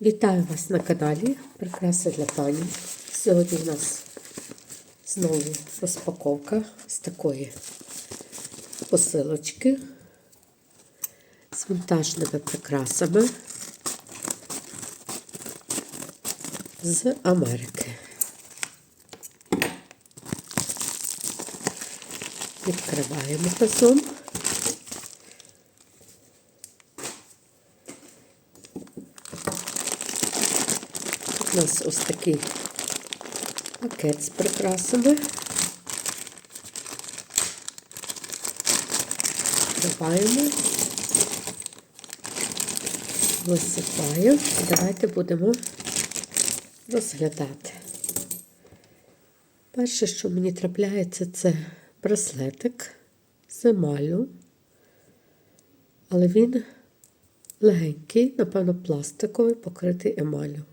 Вітаю вас на каналі Прикраси для пані. Сьогодні у нас знову розпаковка з такої посилочки з вінтажними прикрасами з Америки. Відкриваємо разом. У нас ось такий пакет з прикрасами. Відкриваємо, висипаю. Давайте будемо розглядати. Перше, що мені трапляється, це браслетик з емалю, але він легенький, напевно, пластиковий, покритий емалю.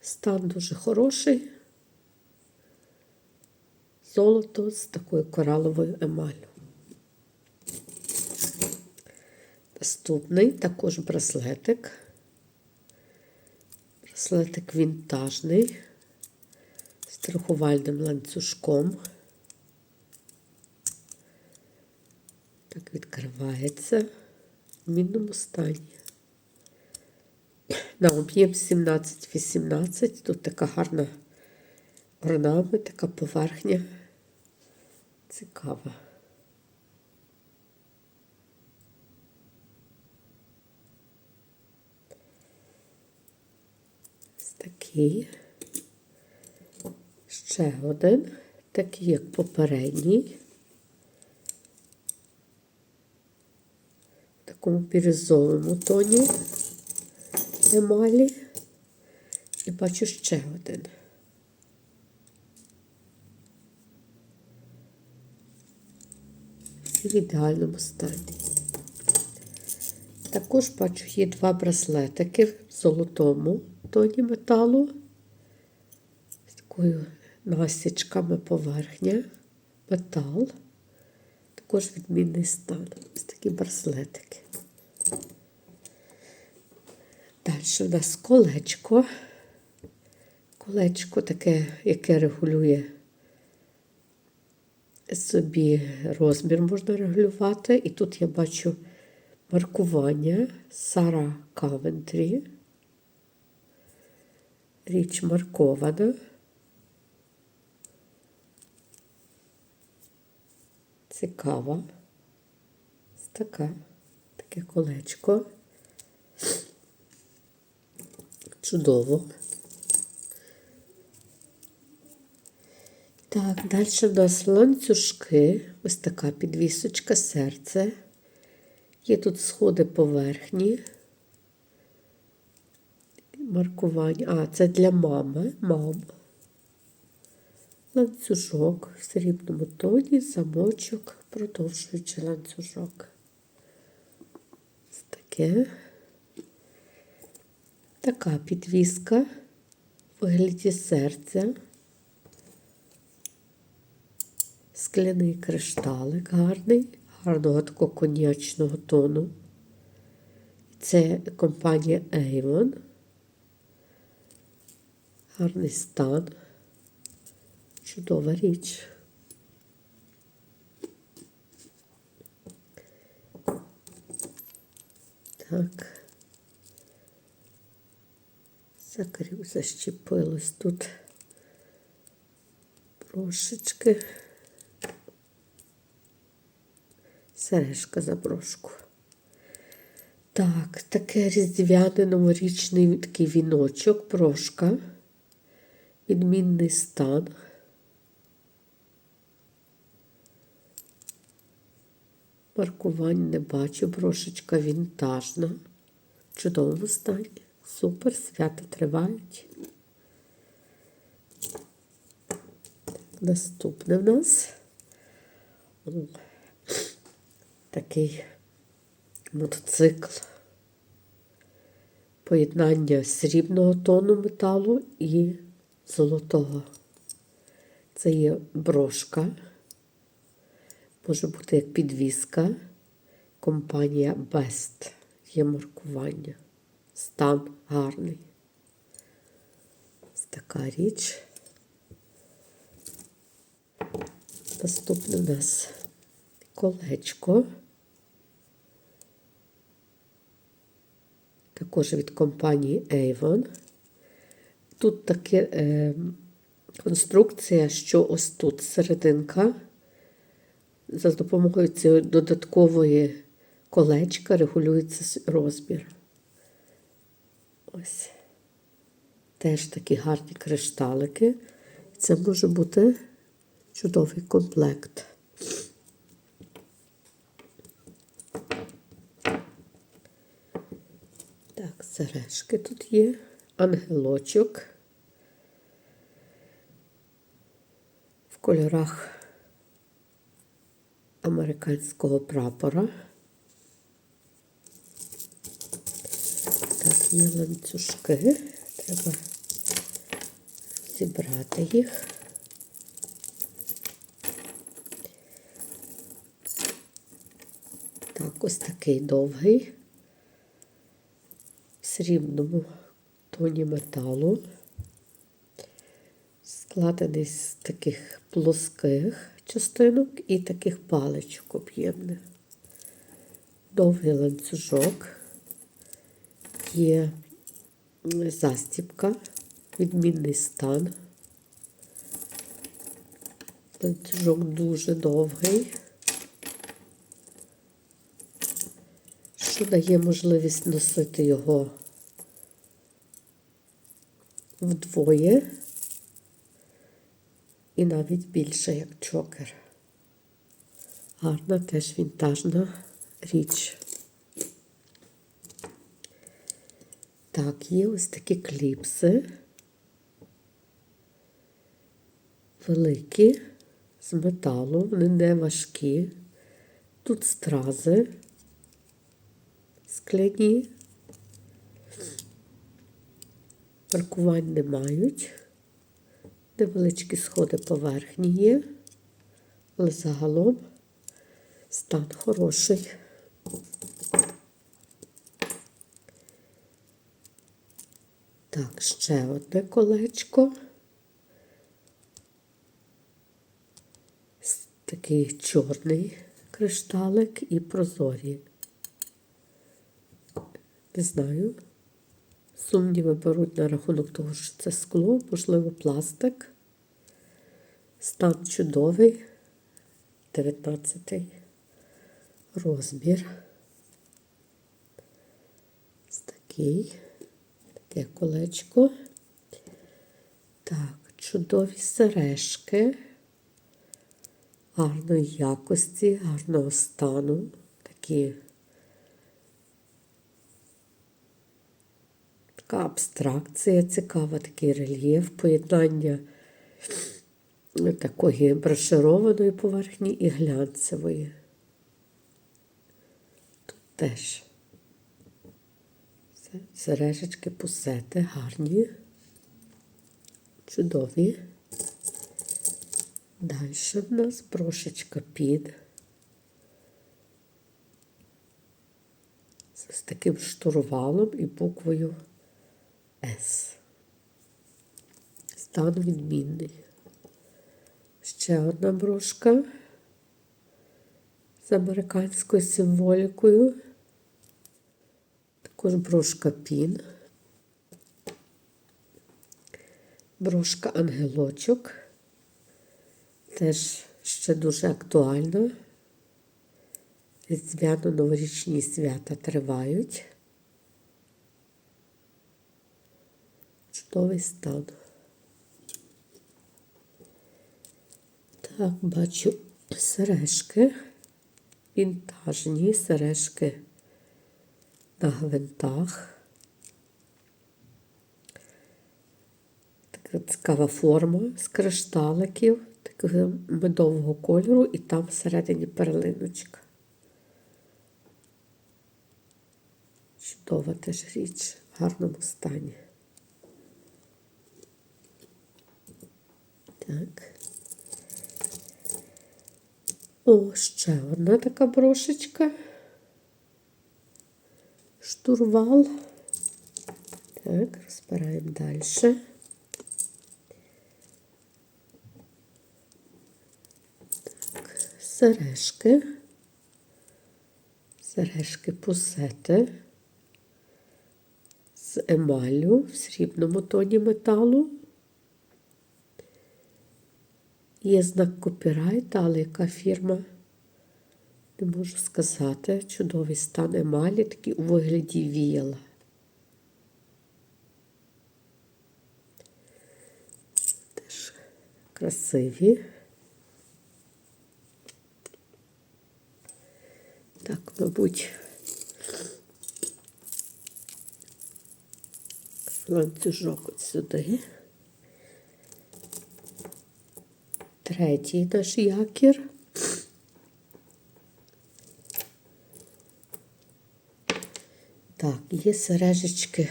Стан дуже хороший. Золото з такою кораловою емаллю. Наступний також браслетик. Браслетик вінтажний з трахувальним ланцюжком. Так відкривається в мінному стані. На об'єм 17-18. Тут така гарна орнамент, така поверхня. Цікава. Ось такий. Ще один, такий, як попередній. В такому бірюзовому тоні емалі. І бачу ще один. В ідеальному стані. Також бачу, є два браслетики в золотому тоні металу. З такою насічками поверхня, метал. Також відмінний стан. Ось такі браслетики. Далі у нас колечко. Колечко таке, яке регулює собі розмір можна регулювати. І тут я бачу маркування Сара Кавентрі. Річ маркована. Цікава. Така, таке колечко. Чудово. Так, далі в нас ланцюжки. Ось така підвісочка, серце. Є тут сходи поверхні. Маркування. А, це для мами. Мам. Ланцюжок в срібному тоні, замочок, продовжуючи ланцюжок. Ось таке. Така підвіска в вигляді серця. Скляний кришталик гарний, гарного такого коньячного тону. Це компанія Avon. Гарний стан. Чудова річ. Так. Закрив, защепилось тут брошечки. Сережка за брошку. Так, таке різдвяний новорічний такий віночок, брошка. Відмінний стан. Маркувань не бачу, брошечка вінтажна. В чудовому стані. Супер, свята тривають. Наступне в нас такий мотоцикл. Поєднання срібного тону металу і золотого. Це є брошка. Може бути як підвіска. Компанія Best. Є маркування. Стан гарний. така річ. Наступне у нас колечко. Також від компанії Avon. Тут таке е, конструкція, що ось тут серединка. За допомогою цієї додаткової колечка регулюється розмір. Ось. Теж такі гарні кришталики. Це може бути чудовий комплект. Так, сережки тут є, ангелочок. В кольорах американського прапора. Так, є ланцюжки. Треба зібрати їх. Так, ось такий довгий в срібному тоні металу. Складений з таких плоских частинок і таких паличок об'ємних. Довгий ланцюжок. Є застіпка, відмінний стан. Ланцюжок дуже довгий, що дає можливість носити його вдвоє і навіть більше, як чокер. Гарна теж вінтажна річ. Так, є ось такі кліпси. Великі, з металу, вони не важкі. Тут стрази скляні. Паркувань не мають. Невеличкі сходи поверхні є, але загалом стан хороший. Так, ще одне колечко. Такий чорний кришталик і прозорі. Не знаю. Сумніви беруть на рахунок того, що це скло, можливо, пластик. Стан чудовий. 19 розмір. Такий. Таке колечко. Так, чудові сережки. Гарної якості, гарного стану. Такі така абстракція цікава, такий рельєф, поєднання такої брошированої поверхні і глянцевої. Тут теж сережечки пусети, гарні, чудові. Далі в нас брошечка під. З таким штурвалом і буквою С. Стан відмінний. Ще одна брошка з американською символікою. Також брошка пін. Брошка ангелочок. Теж ще дуже актуальна. Різдвяно-новорічні свята тривають. Чудовий стан. Так, бачу сережки, вінтажні сережки на гвинтах. Така цікава форма з кришталиків, такого медового кольору, і там всередині перлиночка. Чудова теж річ в гарному стані. Так. О, ще одна така брошечка штурвал. Так, розбираємо далі. Так, сережки. Сережки пусети з емалю в срібному тоні металу. Є знак копірайта, але яка фірма? Не можу сказати. Чудовий стан емалі, такий у вигляді віяла. Теж красиві. Так, мабуть, ланцюжок от сюди. Третій наш якір. Так, є сережечки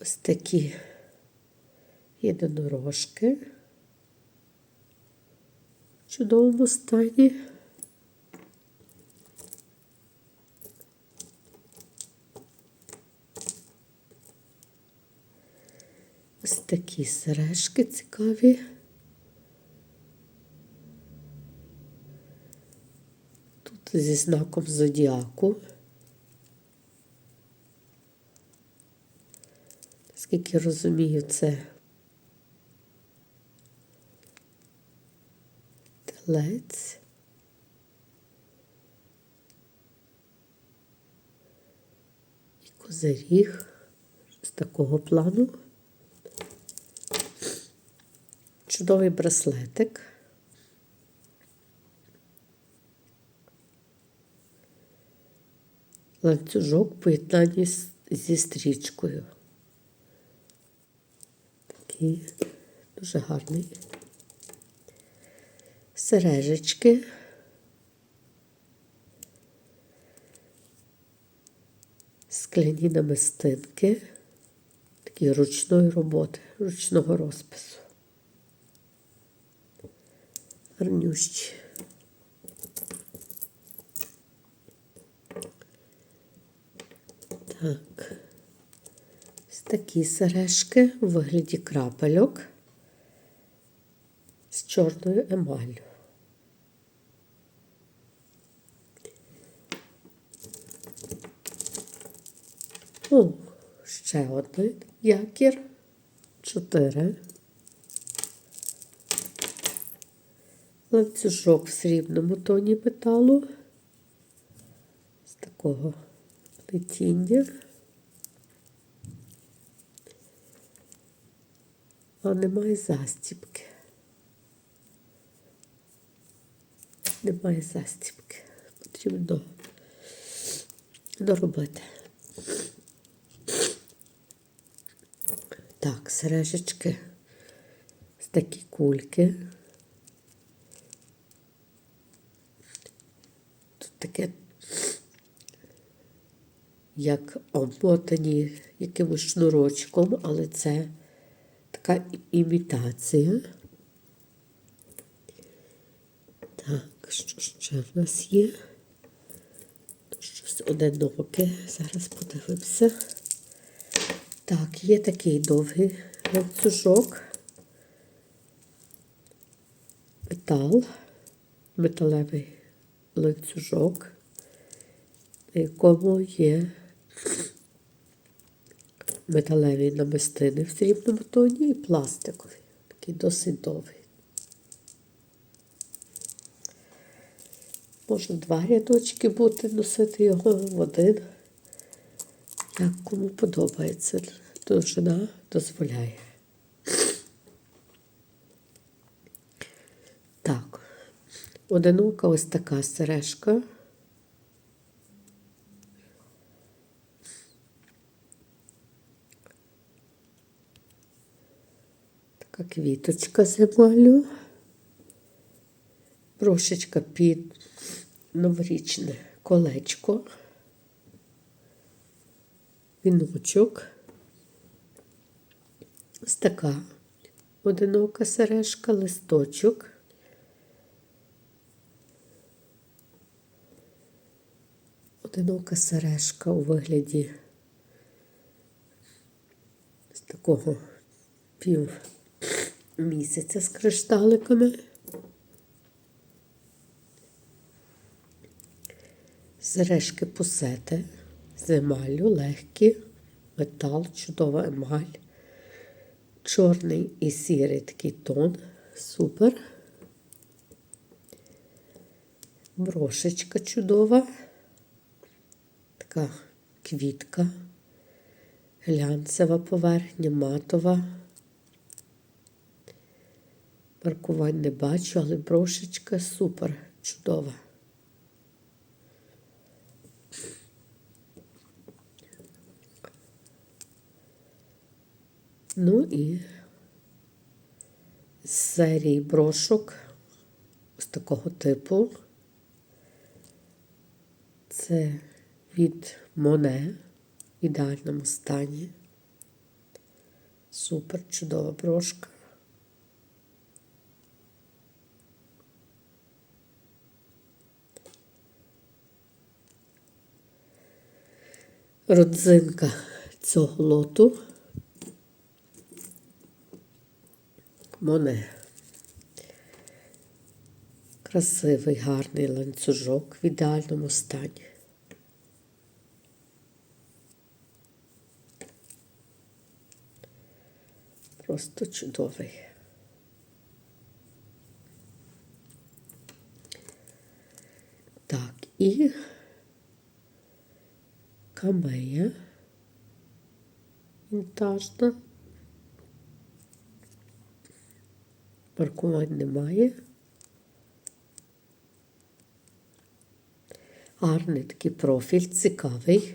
ось такі єдинорожки в чудовому стані. Ось такі сережки цікаві. Тут зі знаком зодіаку. Скільки розумію, це телець. І козиріг з такого плану. Чудовий браслетик. Ланцюжок з- зі стрічкою. Такий дуже гарний. Сережечки. Скляні намистинки. Такі ручної роботи, ручного розпису. Гарнющі. Так. Такі сережки у вигляді крапельок з чорною емаллю. О, ще один якір. Чотири. Ланцюжок в срібному тоні металу. З такого плетіння. А немає застібки. Немає застібки. Потрібно доробити. Так, сережечки. Ось такі кульки. Тут таке, як обмотані якимось шнурочком, але це така імітація. Так, що ще в нас є? Щось одиноке. Зараз подивимося. Так, є такий довгий ланцюжок. Метал, металевий ланцюжок, на якому є металеві намистини в срібному тоні і пластикові. Такий досить довгий. Може два рядочки бути, носити його в один. Як кому подобається, довжина дозволяє. Так, одинока ось така сережка. Така квіточка з емалю. Брошечка під новорічне колечко. Віночок. Ось така одинока сережка, листочок. Одинока сережка у вигляді з такого пів місяця з кришталиками. Сережки пусети з емаллю, легкі, метал, чудова емаль. Чорний і сірий такий тон. Супер. Брошечка чудова. Така квітка. Глянцева поверхня, матова. Маркувань не бачу, але брошечка супер, чудова. Ну і з серії брошок з такого типу. Це від Моне в ідеальному стані. Супер чудова брошка. Родзинка цього лоту. Моне. Красивий, гарний ланцюжок в ідеальному стані. Просто чудовий. Так, і камея вінтажна. Маркувань немає. Гарний такий профіль, цікавий,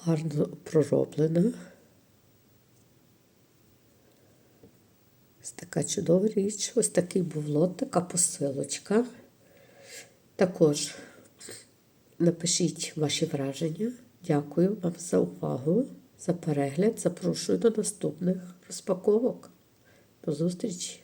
гарно пророблена. Ось така чудова річ. Ось такий був лот, така посилочка. Також напишіть ваші враження. Дякую вам за увагу, за перегляд. Запрошую до наступних розпаковок. До зустрічі!